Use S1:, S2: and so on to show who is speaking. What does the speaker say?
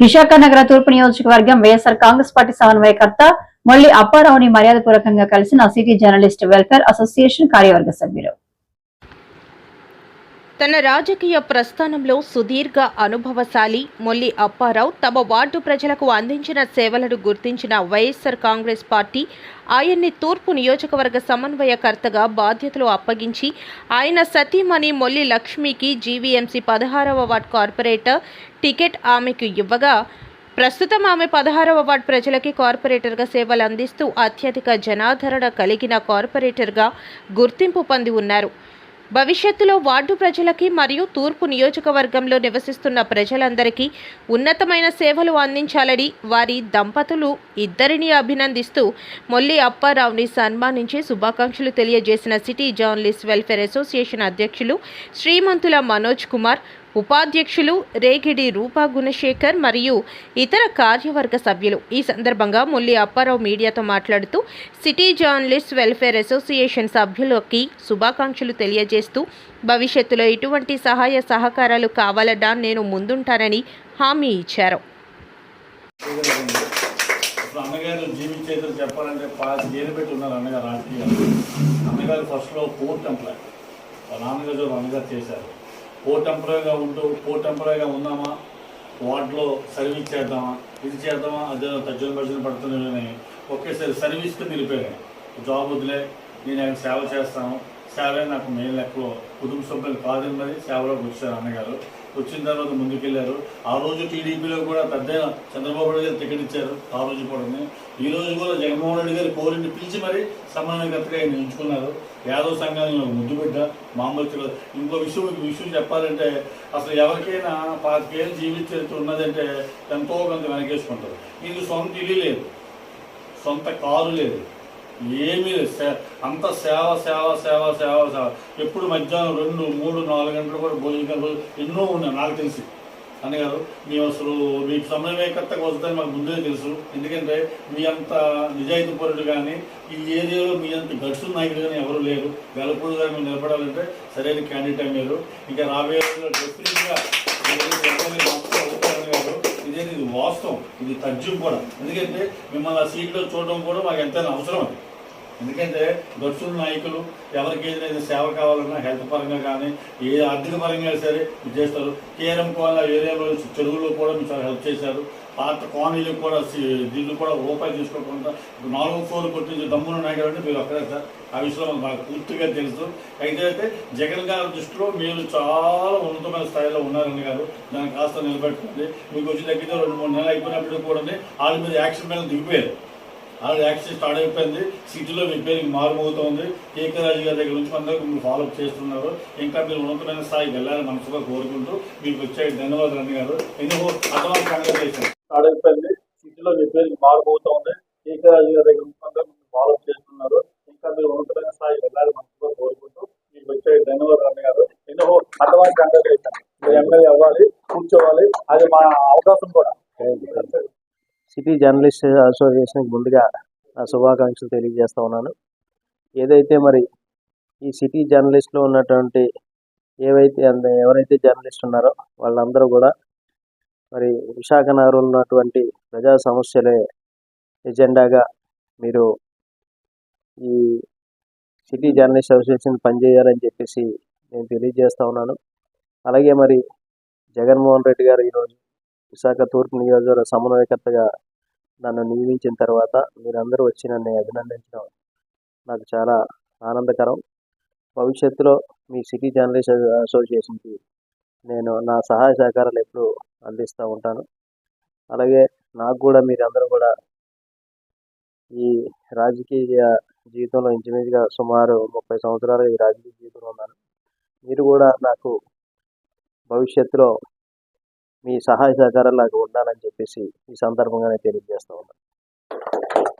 S1: విశాఖ నగర తూర్పు నియోజకవర్గం వైఎస్ఆర్ కాంగ్రెస్ పార్టీ సమన్వయకర్త మళ్ళీ అప్పారావుని మర్యాదపూర్వకంగా కలిసిన సిటీ జర్నలిస్ట్ వెల్ఫేర్ అసోసియేషన్ కార్యవర్గ సభ్యులు.
S2: తన రాజకీయ ప్రస్థానంలో సుదీర్ఘ అనుభవశాలి మొల్లి అప్పారావు తమ వార్డు ప్రజలకు అందించిన సేవలను గుర్తించిన వైఎస్ఆర్ కాంగ్రెస్ పార్టీ ఆయన్ని తూర్పు నియోజకవర్గ సమన్వయకర్తగా బాధ్యతలు అప్పగించి ఆయన సతీమణి మొల్లి లక్ష్మికి జీవీఎంసీ పదహారవ వార్డ్ కార్పొరేటర్ టికెట్ ఆమెకు ఇవ్వగా ప్రస్తుతం ఆమె పదహారవ వార్డ్ ప్రజలకి కార్పొరేటర్గా సేవలు అందిస్తూ అత్యధిక జనాదరణ కలిగిన కార్పొరేటర్గా గుర్తింపు పొంది ఉన్నారు. భవిష్యత్తులో వార్డు ప్రజలకి మరియు తూర్పు నియోజకవర్గంలో నివసిస్తున్న ప్రజలందరికీ ఉన్నతమైన సేవలు అందించాలని వారి దంపతులు ఇద్దరిని అభినందిస్తూ మొల్లి అప్పారావుని సన్మానించి శుభాకాంక్షలు తెలియజేసిన సిటీ జర్నలిస్ట్ వెల్ఫేర్ అసోసియేషన్ అధ్యక్షులు శ్రీమంతుల మనోజ్ కుమార్ ఉపాధ్యక్షులు రేగిడి రూపా గుణశేఖర్ మరియు ఇతర కార్యవర్గ సభ్యులు. ఈ సందర్భంగా ముల్లి అప్పారావు మీడియాతో మాట్లాడుతూ సిటీ జర్నలిస్ట్ వెల్ఫేర్ అసోసియేషన్ సభ్యులకి శుభాకాంక్షలు తెలియజేస్తూ భవిష్యత్తులో ఇటువంటి సహాయ సహకారాలు కావాలడా నేను ముందుంటానని హామీ ఇచ్చారు.
S3: ఇప్పుడు అన్నగారు జీవించేది చెప్పాలంటే పాతి ఏళ్ళు పెట్టి ఉన్నారు అన్నగారు రాజకీయాలు. అన్నగారు ఫస్ట్లో పోర్ట్ ఎంప్లాయ్ వాళ్ళ నాన్నగారు అన్నగారు చేశారు. ఓ టెంపరీగా ఉంటూ ఓ టెంపరీగా ఉన్నామా? వాటిలో సర్వీస్ చేద్దామా? ఇది చేద్దామా? అదే తర్జన భర్జన పడుతున్నాయని ఒకేసారి సర్వీస్కి నిలిపోయాను జాబ్ వదిలే నేను ఆయన సేవ చేస్తాను. సేవే నాకు మెయిన్ లెక్కలో కుటుంబ సభ్యులు కాదని మరి సేవలోకి వచ్చారు అన్నగారు. వచ్చిన తర్వాత ముందుకెళ్ళారు ఆ రోజు టీడీపీలో కూడా పెద్ద చంద్రబాబు నాయుడు గారు టికెట్ ఇచ్చారు ఆ రోజు కూడా. ఈ రోజు కూడా జగన్మోహన్ రెడ్డి గారు కోరిని పిలిచి మరి సమన్వయకర్తగా ఆయన ఎంచుకున్నారు యాదవ్ సంఘాలను ఒక ముద్దు బిడ్డ మామూలు ఇంకో విషయం విషయం చెప్పాలంటే అసలు ఎవరికైనా పాతికేళ్ళు జీవిత చరిత్ర ఉన్నదంటే ఎంతో కొంత వెనకేసుకుంటారు. ఇది సొంత ఇల్లు లేదు. సొంత కారు లేదు. ఏమీ లేదు. అంత సేవ సేవ సేవ సేవ సేవ. ఎప్పుడు మధ్యాహ్నం రెండు మూడు నాలుగు గంటలు కూడా భోజనం ఎన్నో ఉన్నాయి నాకు తెలిసి. అన్నగారు మేము అసలు మీకు సమన్వయకర్తగా వస్తుందని మాకు ముందే తెలుసు. ఎందుకంటే మీ అంత నిజాయితీ పరుడు కానీ ఈ ఏరియాలో మీ అంత గడుసు నాయకుడు కానీ ఎవరు లేరు. వెలపూడి గారు మీరు నిలబడాలంటే సరైన క్యాండిడేట్ మీరు ఇంకా రాబోయే డెఫినెట్గా ఇదే ఇది వాస్తవం. ఇది తథ్యం కూడా. ఎందుకంటే మిమ్మల్ని ఆ సీట్లో చూడడం కూడా మాకు ఎంతైనా అవసరం అది. ఎందుకంటే గడుచున్న నాయకులు ఎవరికి ఏదైనా సేవ కావాలన్నా హెల్త్ పరంగా కానీ ఏ ఆర్థిక పరంగా సరే చేస్తారు. కేరం కోన ఏరియాలో చెరువులో కూడా మీరు చాలా హెల్ప్ చేశారు. పాత కాలనీలకు కూడా దీన్ని కూడా రూపాయి తీసుకోకుండా నాలుగు ఫ్లోర్ కొట్టించి దమ్మున నాయకులు అంటే మీరు అక్కడే సార్. ఆ విషయంలో మాకు పూర్తిగా తెలుసు. అయితే అయితే జగన్ గారి దృష్టిలో మీరు చాలా ఉన్నతమైన స్థాయిలో ఉన్నారని గారు దాన్ని కాస్త నిలబెట్టుకుంది మీకు వచ్చి తగ్గితే రెండు మూడు నెలలు అయిపోయినప్పుడు కూడా వాళ్ళు మీరు యాక్షన్ మీద దిగిపోయారు. ఆల్రెడీ యాక్షన్ స్టార్ట్ అయిపోయింది. సిటీలో మీ పేరు మారుమోగుతోంది. కేకే రాజు గారి దగ్గర నుంచి అందరూ మీరు ఫాలో అప్ చేస్తున్నారు. ఇంకా మీరు ఉన్నతమైన స్థాయికి వెళ్ళాలని మనసుగా కోరుకుంటూ మీకు వచ్చే ధన్యవాదాలు అన్ని గారు. ఎందుకు అడ్వాన్స్ కంగ్రాచులేషన్ స్టార్ట్ అయిపోయింది. సిటీలో మీ పేరు మారుమోగుతోంది. కేకే రాజు గారి దగ్గర నుంచి అందరూ మీరు ఫాలో అప్ చేస్తున్నారు. ఇంకా మీరు ఉన్నతమైన స్థాయికి వెళ్ళాలని మనసుగా కోరుకుంటూ మీకు వచ్చే ధన్యవాదాలు అన్ని గారు. ఎందుకు అడ్వాన్స్ కంగ్రాచులేషన్ మీరు ఎమ్మెల్యే అవ్వాలి కూర్చోవాలి. అది మా అవకాశం కూడా.
S4: సిటీ జర్నలిస్ట్ అసోసియేషన్కి ముందుగా నా శుభాకాంక్షలు తెలియజేస్తా ఉన్నాను. ఏదైతే మరి ఈ సిటీ జర్నలిస్ట్లో ఉన్నటువంటి ఏవైతే అంద- ఎవరైతే జర్నలిస్ట్ ఉన్నారో వాళ్ళందరూ కూడా మరి విశాఖ నగరంలో ఉన్నటువంటి ప్రజా సమస్యలే ఎజెండాగా మీరు ఈ సిటీ జర్నలిస్ట్ అసోసియేషన్ పనిచేయాలని చెప్పేసి నేను తెలియజేస్తా ఉన్నాను. అలాగే మరి జగన్మోహన్ రెడ్డి గారు ఈరోజు విశాఖ తూర్పు నియోజకవర్గ సమన్వయకర్తగా నన్ను నియమించిన తర్వాత మీరందరూ వచ్చి నన్ను అభినందించడం నాకు చాలా ఆనందకరం. భవిష్యత్తులో మీ సిటీ జర్నలిస్ట్ అసోసియేషన్కి నేను నా సహాయ సహకారాలు ఎప్పుడూ అందిస్తూ ఉంటాను. అలాగే నాకు కూడా మీరందరూ కూడా ఈ రాజకీయ జీవితంలో ఇంచుమించుగా సుమారు ముప్పై సంవత్సరాలు ఈ రాజకీయ జీవితంలో ఉన్నాను. మీరు కూడా నాకు భవిష్యత్తులో మీ సహాయ సహకారాలు నాకు ఉండాలని చెప్పేసి ఈ సందర్భంగానే తెలియజేస్తా ఉన్నాను.